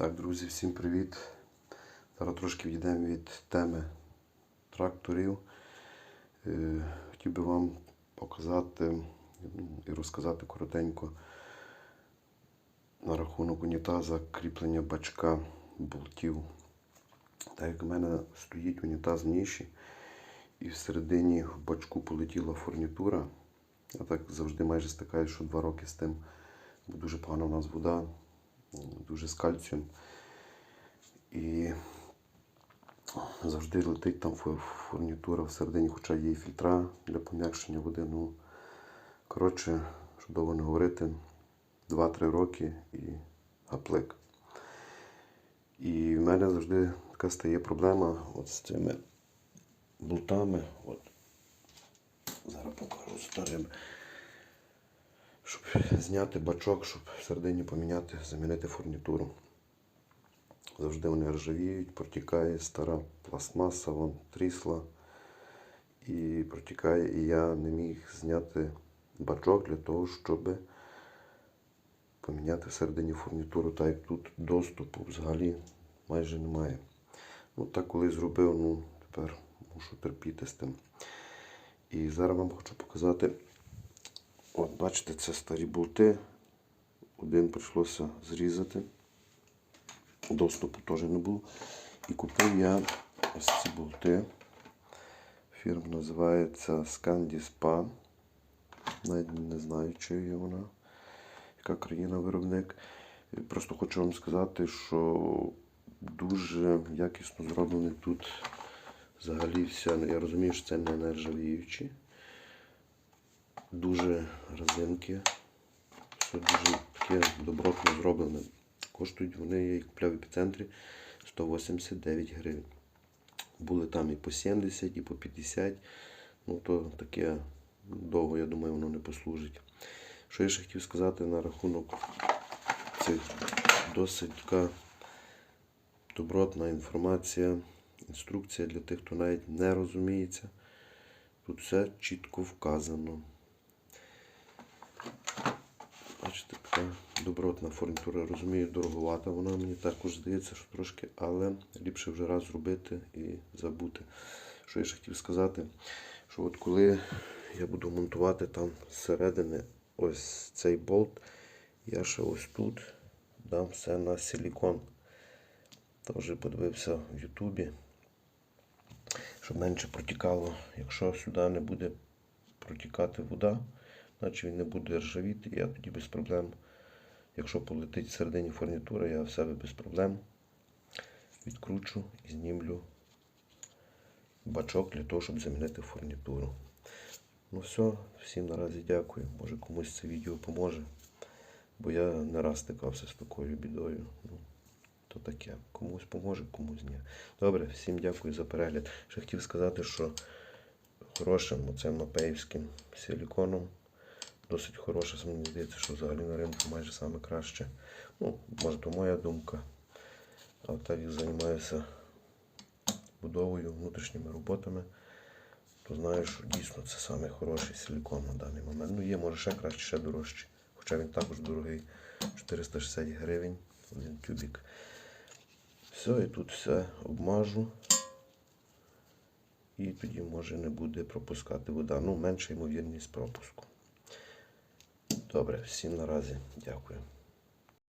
Так, друзі, всім привіт. Зараз трошки відійдемо від теми тракторів. Е, Хотів би вам показати і розказати коротенько на рахунок унітаза кріплення бачка болтів. Так як в мене стоїть унітаз в ніші, і всередині в бачку полетіла фурнітура. Я так завжди майже стикаюся, що два роки з тим, бо дуже погана у нас вода, дуже з кальцієм. І завжди летить там фурнітура всередині, хоча є і фільтра для пом'якшення води. Ну, коротше, щоб довго не говорити, 2-3 роки і гаплик. І в мене завжди така стає проблема от з цими болтами. От. Зараз покажу старим. Щоб зняти бачок, щоб всередині поміняти, замінити фурнітуру. Завжди вони ржавіють, протікає стара пластмаса, вон трісла. І протікає, і я не міг зняти бачок для того, щоб поміняти всередині фурнітуру, так як тут доступу взагалі майже немає. Ну так коли зробив, ну тепер мушу терпіти з тим. І зараз вам хочу показати. От, бачите, це старі болти. Один прийшлося зрізати. Доступу теж не було. І купив я ось ці болти. Фірма називається Scandi Spa. Навіть не знаю, чи є вона, яка країна виробник. Просто хочу вам сказати, що дуже якісно зроблений тут взагалі вся. Я розумію, що це не нержавіючі. Дуже резинки. Все дуже таке добротно зроблене. Коштують вони, я їх купляв в епіцентрі 189 гривень. Були там і по 70, і по 50. Ну то таке довго, я думаю, воно не послужить. Що я ще хотів сказати на рахунок цих досить така добротна інформація, інструкція для тих, хто навіть не розуміється. Тут все чітко вказано. Бачите, така добротна фурнітура. Розумію, дороговата. Вона мені також здається, що трошки, але ліпше вже раз зробити і забути. Що я ще хотів сказати, що от коли я буду монтувати там зсередини ось цей болт, я ще ось тут дам все на силікон. Теж подивився в Ютубі, щоб менше протікало. Якщо сюди не буде протікати вода, значить він не буде ржавіти, я тоді без проблем. Якщо полетить всередині фурнітура, я в себе без проблем відкручу і знімлю бачок для того, щоб замінити фурнітуру. Ну все, всім наразі дякую. Може комусь це відео поможе. Бо я не раз стикався з такою бідою. Ну, то таке. Комусь поможе, комусь ні. Добре, всім дякую за перегляд. Ще хотів сказати, що хорошим оцим мапеївським силіконом. Досить хороше, мені здається, що взагалі на ринку майже саме краще. Ну, може, то моя думка. А так як займаюся будовою, внутрішніми роботами, то знаю, що дійсно це саме хороший силікон на даний момент. Ну, є, може ще краще, ще дорожче. Хоча він також дорогий. 460 гривень один тюбік. Все, і тут все обмажу. І тоді може не буде пропускати вода. Ну, менша ймовірність пропуску. Добре, всім наразі дякую.